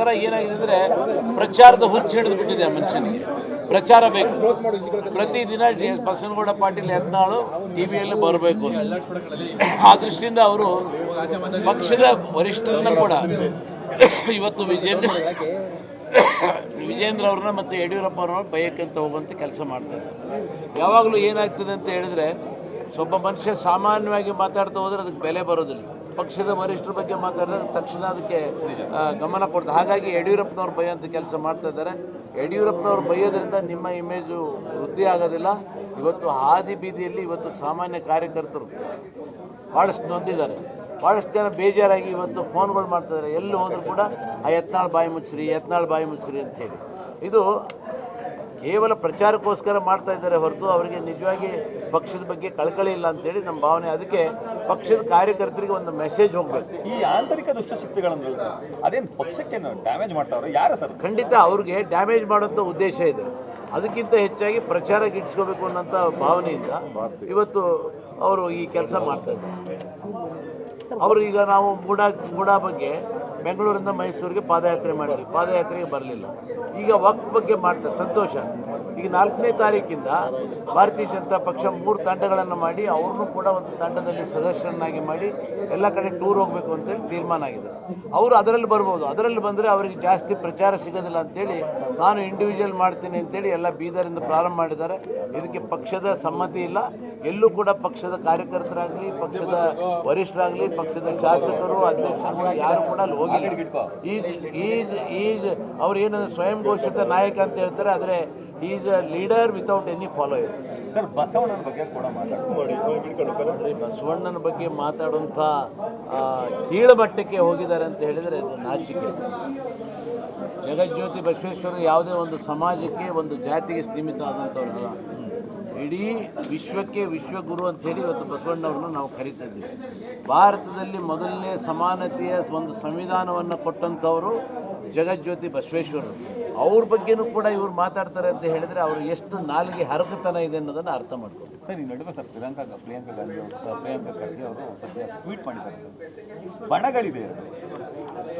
ಒಂಥರ ಏನಾಗಿದೆ ಅಂದರೆ ಪ್ರಚಾರದ ಹುಚ್ಚು ಹಿಡಿದು ಬಿಟ್ಟಿದೆ ಆ ಮನುಷ್ಯನಿಗೆ. ಪ್ರಚಾರ ಬೇಕು. ಪ್ರತಿದಿನ ಜೆ ಬಸವನಗೌಡ ಪಾಟೀಲ್ ಯತ್ನಾಳು ಟಿ ವಿಯಲ್ಲಿ ಬರಬೇಕು. ಆ ದೃಷ್ಟಿಯಿಂದ ಅವರು ಪಕ್ಷದ ವರಿಷ್ಠರನ್ನ ಕೂಡ ಇವತ್ತು ವಿಜೇಂದ್ರ ವಿಜೇಂದ್ರ ಅವ್ರನ್ನ ಮತ್ತು ಯಡಿಯೂರಪ್ಪ ಅವ್ರನ್ನ ಅಂತ ಹೋಗುವಂಥ ಕೆಲಸ ಮಾಡ್ತಾ ಇದ್ದಾರೆ. ಯಾವಾಗಲೂ ಏನಾಗ್ತದೆ ಅಂತ ಹೇಳಿದ್ರೆ ಒಬ್ಬ ಮನುಷ್ಯ ಸಾಮಾನ್ಯವಾಗಿ ಮಾತಾಡ್ತಾ ಹೋದರೆ ಅದಕ್ಕೆ ಬೆಲೆ ಬರೋದಿಲ್ಲ. ಪಕ್ಷದ ವರಿಷ್ಠರ ಬಗ್ಗೆ ಮಾತಾಡಿದಾಗ ತಕ್ಷಣ ಅದಕ್ಕೆ ಗಮನ ಕೊಡ್ತಾರೆ. ಹಾಗಾಗಿ ಯಡಿಯೂರಪ್ಪನವ್ರು ಅಂತ ಕೆಲಸ ಮಾಡ್ತಾ ಇದ್ದಾರೆ. ಯಡಿಯೂರಪ್ಪನವ್ರು ಬೈಯೋದ್ರಿಂದ ನಿಮ್ಮ ಇಮೇಜು ವೃದ್ಧಿ ಆಗೋದಿಲ್ಲ. ಇವತ್ತು ಹಾದಿ ಬೀದಿಯಲ್ಲಿ ಇವತ್ತು ಸಾಮಾನ್ಯ ಕಾರ್ಯಕರ್ತರು ಭಾಳಷ್ಟು ನೊಂದಿದ್ದಾರೆ. ಭಾಳಷ್ಟು ಜನ ಬೇಜಾರಾಗಿ ಇವತ್ತು ಫೋನ್ಗಳು ಮಾಡ್ತಿದ್ದಾರೆ ಎಲ್ಲಿ ಹೋದರೂ ಕೂಡ, ಆ ಯತ್ನಾಳ್ ಬಾಯಿ ಮುಚ್ಚ್ರಿ ಯತ್ನಾಳ್ ಬಾಯಿ ಮುಚ್ಚ್ರಿ ಅಂತೇಳಿ ಇದು ಕೇವಲ ಪ್ರಚಾರಕ್ಕೋಸ್ಕರ ಮಾಡ್ತಾ ಇದ್ದಾರೆ ಹೊರತು ಅವರಿಗೆ ನಿಜವಾಗಿ ಪಕ್ಷದ ಬಗ್ಗೆ ಕಳಕಳಿ ಇಲ್ಲ ಅಂತೇಳಿ ನಮ್ಮ ಭಾವನೆ. ಅದಕ್ಕೆ ಪಕ್ಷದ ಕಾರ್ಯಕರ್ತರಿಗೆ ಒಂದು ಮೆಸೇಜ್ ಹೋಗಬೇಕು. ಈ ಆಂತರಿಕ ದುಷ್ಟಶಕ್ತಿಗಳನ್ನು ಅದೇನು ಪಕ್ಷಕ್ಕೆ ಡ್ಯಾಮೇಜ್ ಮಾಡ್ತಾವ್ರೆ? ಯಾರು ಸರ್? ಖಂಡಿತ ಅವ್ರಿಗೆ ಡ್ಯಾಮೇಜ್ ಮಾಡೋಂಥ ಉದ್ದೇಶ ಇದೆ. ಅದಕ್ಕಿಂತ ಹೆಚ್ಚಾಗಿ ಪ್ರಚಾರ ಗಿಟ್ಟಿಸ್ಕೋಬೇಕು ಅನ್ನೋಂಥ ಭಾವನೆಯಿಂದ ಇವತ್ತು ಅವರು ಈ ಕೆಲಸ ಮಾಡ್ತಾ ಇದ್ದಾರೆ. ಅವರು ಈಗ ನಾವು ಮೂಡ ಮೂಡ ಬಗ್ಗೆ ಬೆಂಗಳೂರಿಂದ ಮೈಸೂರಿಗೆ ಪಾದಯಾತ್ರೆ ಮಾಡಿದ್ವಿ ಪಾದಯಾತ್ರೆಗೆ ಬರಲಿಲ್ಲ. ಈಗ ವಕ್ಫ್ ಬಗ್ಗೆ ಮಾಡ್ತಾರೆ. ಸಂತೋಷ. ಈಗ ನಾಲ್ಕನೇ ತಾರೀಕಿಂದ ಭಾರತೀಯ ಜನತಾ ಪಕ್ಷ ಮೂರು ತಂಡಗಳನ್ನು ಮಾಡಿ, ಅವ್ರನ್ನೂ ಕೂಡ ಒಂದು ತಂಡದಲ್ಲಿ ಸದಸ್ಯರನ್ನಾಗಿ ಮಾಡಿ ಎಲ್ಲ ಕಡೆ ಟೂರ್ ಹೋಗಬೇಕು ಅಂತೇಳಿ ತೀರ್ಮಾನ ಆಗಿದೆ. ಅವರು ಅದರಲ್ಲಿ ಬರ್ಬೋದು. ಅದರಲ್ಲಿ ಬಂದರೆ ಅವರಿಗೆ ಜಾಸ್ತಿ ಪ್ರಚಾರ ಸಿಗೋದಿಲ್ಲ ಅಂತೇಳಿ ನಾನು ಇಂಡಿವಿಜುವಲ್ ಮಾಡ್ತೀನಿ ಅಂತೇಳಿ ಎಲ್ಲ ಬೀದರಿಂದ ಪ್ರಾರಂಭ ಮಾಡಿದ್ದಾರೆ. ಇದಕ್ಕೆ ಪಕ್ಷದ ಸಮ್ಮತಿ ಇಲ್ಲ. ಎಲ್ಲೂ ಕೂಡ ಪಕ್ಷದ ಕಾರ್ಯಕರ್ತರಾಗಲಿ, ಪಕ್ಷದ ವರಿಷ್ಠರಾಗಲಿ, ಪಕ್ಷದ ಶಾಸಕರು, ಅಧ್ಯಕ್ಷರು ಯಾರು ಕೂಡ ಅಲ್ಲಿ ಹೋಗಿಲ್ಲ ಈಸ್ ಈಸ್ ಈಸ್ ಅವ್ರು ಏನಂದ್ರೆ ಸ್ವಯಂ ಘೋಷಿತ ನಾಯಕ ಅಂತ ಹೇಳ್ತಾರೆ ಆದರೆ is a leader without any followers sir ಬಸವಣ್ಣನ ಬಗ್ಗೆ ಕೂಡ ಮಾತಾಡಿ ಬಸವಣ್ಣನ ಬಗ್ಗೆ ಮಾತಾಡುವಂಥ ಕೀಳಮಟ್ಟಕ್ಕೆ ಕೀಳುಮಟ್ಟಕ್ಕೆ ಹೋಗಿದ್ದಾರೆ ಅಂತ ಹೇಳಿದರೆ ಅದು ನಾಚಿಕೆ. ಜಗಜ್ಯೋತಿ ಬಸವೇಶ್ವರ ಯಾವುದೇ ಒಂದು ಸಮಾಜಕ್ಕೆ ಒಂದು ಜಾತಿಗೆ ಸೀಮಿತ ಆದಂಥವ್ರಲ್ಲ ಇಡೀ ವಿಶ್ವಕ್ಕೆ ವಿಶ್ವಗುರು ಅಂತ ಹೇಳಿ ಇವತ್ತು ಬಸವಣ್ಣವ್ರನ್ನ ನಾವು ಕರಿತಾ ಭಾರತದಲ್ಲಿ ಮೊದಲನೇ ಸಮಾನತೆಯ ಒಂದು ಸಂವಿಧಾನವನ್ನು ಕೊಟ್ಟಂಥವರು ಜಗಜ್ಯೋತಿ ಬಸವೇಶ್ವರರು. ಅವ್ರ ಬಗ್ಗೆನೂ ಕೂಡ ಇವ್ರು ಮಾತಾಡ್ತಾರೆ ಅಂತ ಹೇಳಿದರೆ ಅವರು ಎಷ್ಟು ನಾಲಿಗೆ ಹರಕತನ ಇದೆ ಅನ್ನೋದನ್ನು ಅರ್ಥ ಮಾಡ್ಕೊಂಡು ಸರ್ ನಡುವೆ ಸರ್ ಪ್ರಿಯಾಂಕಾ ಪ್ರಿಯಾಂಕಾ ಗಾಂಧಿ ಅವರು, ಪ್ರಿಯಾಂಕಾ ಗಾಂಧಿ ಅವರು ಟ್ವೀಟ್ ಮಾಡಿದ್ದಾರೆ. ಬಣಗಳಿದೆ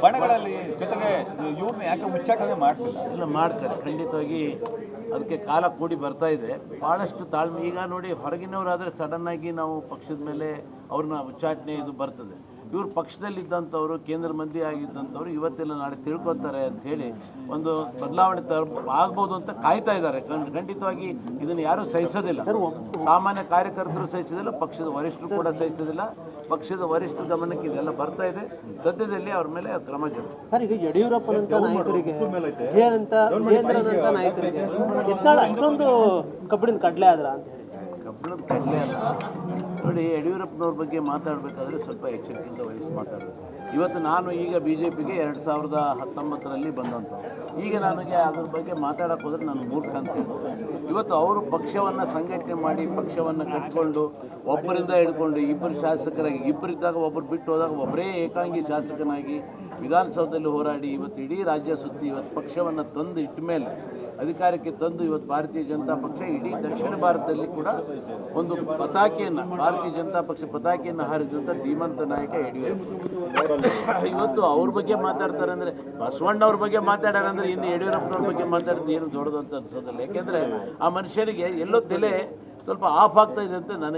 ಬಣಗಳಲ್ಲಿ ಜೊತೆಗೆ ಇವ್ರನ್ನ ಯಾಕೆ ಉಚ್ಚಾಟನೆ ಮಾಡ್ತಿಲ್ಲ? ಇಲ್ಲ ಮಾಡ್ತಾರೆ. ಖಂಡಿತವಾಗಿ ಅದಕ್ಕೆ ಕಾಲ ಕೂಡಿ ಬರ್ತಾ ಇದೆ. ಭಾಳಷ್ಟು ತಾಳ್ಮೆ ಈಗ ನೋಡಿ ಹೊರಗಿನವರಾದರೆ ಸಡನ್ನಾಗಿ ನಾವು ಪಕ್ಷದ ಮೇಲೆ ಅವ್ರನ್ನ ಉಚ್ಚಾಟನೆ ಇದು ಬರ್ತದೆ. ಇವರು ಪಕ್ಷದಲ್ಲಿದ್ದಂಥವ್ರು ಕೇಂದ್ರ ಮಂತ್ರಿ ಆಗಿದ್ದಂಥವ್ರು ಇವತ್ತೆಲ್ಲ ನಾಳೆ ತಿಳ್ಕೊತಾರೆ ಅಂತ ಹೇಳಿ ಒಂದು ಬದಲಾವಣೆ ತರ ಆಗ್ಬೋದು ಅಂತ ಕಾಯ್ತಾ ಇದ್ದಾರೆ. ಖಂಡ್- ಖಂಡಿತವಾಗಿ ಇದನ್ನು ಯಾರೂ ಸಹಿಸೋದಿಲ್ಲ. ಸಾಮಾನ್ಯ ಕಾರ್ಯಕರ್ತರು ಸಹಿಸೋದಿಲ್ಲ ಪಕ್ಷದ ವರಿಷ್ಠರು ಕೂಡ ಸಹಿಸೋದಿಲ್ಲ. ಪಕ್ಷದ ವರಿಷ್ಠ ಗಮನಕ್ಕೆ ಇದೆಲ್ಲ ಬರ್ತಾ ಇದೆ. ಸದ್ಯದಲ್ಲಿ ಅವ್ರ ಮೇಲೆ ಕ್ರಮ ಜರುಗಿಸ್ತಾರೆ. ಸರ್ ಈಗ ಯಡಿಯೂರಪ್ಪನಂತ ನಾಯಕರಿಗೆ ಜಯೇಂದ್ರನಂತ ನಾಯಕರಿಗೆ ಯತ್ನಾಳ್ ಅಷ್ಟೊಂದು ಕಬ್ಬಿಣದ ಕಡಲೆ ಆದ್ರ ಅಂತ ಹೇಳಿ. ಕಡಿಮೆ ಅಲ್ಲ. ನೋಡಿ, ಯಡಿಯೂರಪ್ಪನವ್ರ ಬಗ್ಗೆ ಮಾತಾಡಬೇಕಾದ್ರೆ ಸ್ವಲ್ಪ ಎಚ್ಚರಿಕೆಯಿಂದ ವಹಿಸಿ ಮಾತಾಡಬೇಕು. ಇವತ್ತು ನಾನು ಈಗ ಬಿ ಜೆ ಪಿಗೆ ಎರಡು ಸಾವಿರದ ಹತ್ತೊಂಬತ್ತರಲ್ಲಿ ಬಂದಂಥ ಈಗ ನನಗೆ ಅದ್ರ ಬಗ್ಗೆ ಮಾತಾಡೋಕೆ ಹೋದರೆ ನಾನು ಮೂರ್ಖ ಅಂತ ಇವತ್ತು ಅವರು ಪಕ್ಷವನ್ನು ಸಂಘಟನೆ ಮಾಡಿ, ಪಕ್ಷವನ್ನು ಕಟ್ಕೊಂಡು, ಒಬ್ಬರಿಂದ ಹಿಡ್ಕೊಂಡು, ಇಬ್ಬರು ಶಾಸಕರಾಗಿ ಇಬ್ಬರಿದ್ದಾಗ ಒಬ್ಬರು ಬಿಟ್ಟು ಹೋದಾಗ ಒಬ್ಬರೇ ಏಕಾಂಗಿ ಶಾಸಕನಾಗಿ ವಿಧಾನಸೌಧದಲ್ಲಿ ಹೋರಾಡಿ, ಇವತ್ತು ಇಡೀ ರಾಜ್ಯ ಸುತ್ತಿ ಇವತ್ತು ಪಕ್ಷವನ್ನು ತಂದು ಇಟ್ಟ ಮೇಲೆ ಅಧಿಕಾರಕ್ಕೆ ತಂದು ಇವತ್ತು ಭಾರತೀಯ ಜನತಾ ಪಕ್ಷ ಇಡೀ ದಕ್ಷಿಣ ಭಾರತದಲ್ಲಿ ಕೂಡ ಒಂದು ಪತಾಕೆಯನ್ನು, ಭಾರತೀಯ ಜನತಾ ಪಕ್ಷ ಪತಾಕೆಯನ್ನು ಹಾರಿದಂಥ ಧೀಮಂತ ನಾಯಕ ಯಡಿಯೂರಪ್ಪ. ಇವತ್ತು ಅವ್ರ ಬಗ್ಗೆ ಮಾತಾಡ್ತಾರೆ ಅಂದ್ರೆ ಬಸವಣ್ಣ ಅವ್ರ ಬಗ್ಗೆ ಮಾತಾಡ್ಯಾರ ಅಂದ್ರೆ ಇನ್ನು ಯಡಿಯೂರಪ್ಪನವ್ರ ಬಗ್ಗೆ ಮಾತಾಡಿದ್ರೆ ಏನು ಅಂತ ಅನ್ಸೋದಿಲ್ಲ. ಯಾಕೆಂದರೆ ಆ ಮನುಷ್ಯನಿಗೆ ಎಲ್ಲೋ ತಲೆ ಸ್ವಲ್ಪ ಆಫ್ ಆಗ್ತಾ ಇದೆ ಅಂತ ನನಗೆ